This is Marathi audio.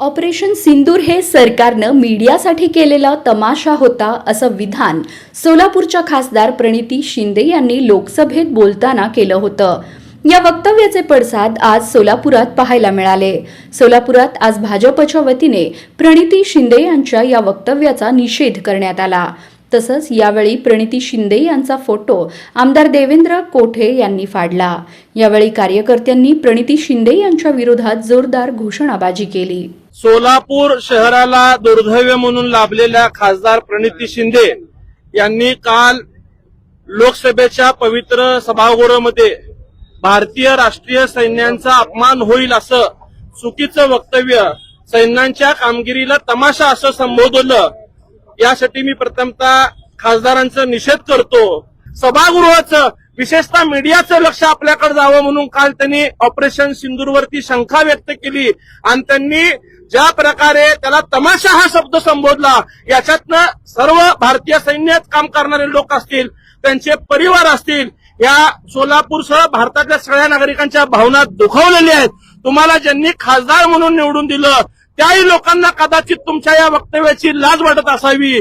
ऑपरेशन सिंदूर हे सरकारनं मीडियासाठी केलेला तमाशा होता असं विधान सोलापूरच्या खासदार प्रणिती शिंदे यांनी लोकसभेत बोलताना केलं होतं. या वक्तव्याचे पडसाद आज सोलापुरात पाहायला मिळाले. सोलापुरात आज भाजपच्या वतीने प्रणिती शिंदे यांच्या या वक्तव्याचा निषेध करण्यात आला. तसंच यावेळी प्रणिती शिंदे यांचा फोटो आमदार देवेंद्र कोठे यांनी फाडला. यावेळी कार्यकर्त्यांनी प्रणिती शिंदे यांच्या विरोधात जोरदार घोषणाबाजी केली. सोलापूर शहराला दुर्दैव म्हणून लाभलेल्या खासदार प्रणिती शिंदे यांनी काल लोकसभेच्या पवित्र सभागृहामध्ये भारतीय राष्ट्रीय सैन्यांचा अपमान होईल असं चुकीचं वक्तव्य सैन्यांच्या कामगिरीला तमाशा असं संबोधलं. यासाठी मी प्रथमतः खासदारांचा निषेध करतो. सभागृहाचं विशेषतः मीडियाचं लक्ष आपल्याकडे जावं म्हणून काल त्यांनी ऑपरेशन सिंदूरवरती शंका व्यक्त केली. आणि त्यांनी ज्या प्रकारे त्याला तमाशा हा शब्द संबोधला याच्यातनं सर्व भारतीय सैन्यात काम करणारे लोक असतील त्यांचे परिवार असतील या सोलापूरसह भारतातल्या सगळ्या नागरिकांच्या भावना दुखावलेल्या आहेत. तुम्हाला ज्यांनी खासदार म्हणून निवडून दिलं त्याही लोकांना कदाचित तुमच्या या वक्तव्याची लाज वाटत असावी.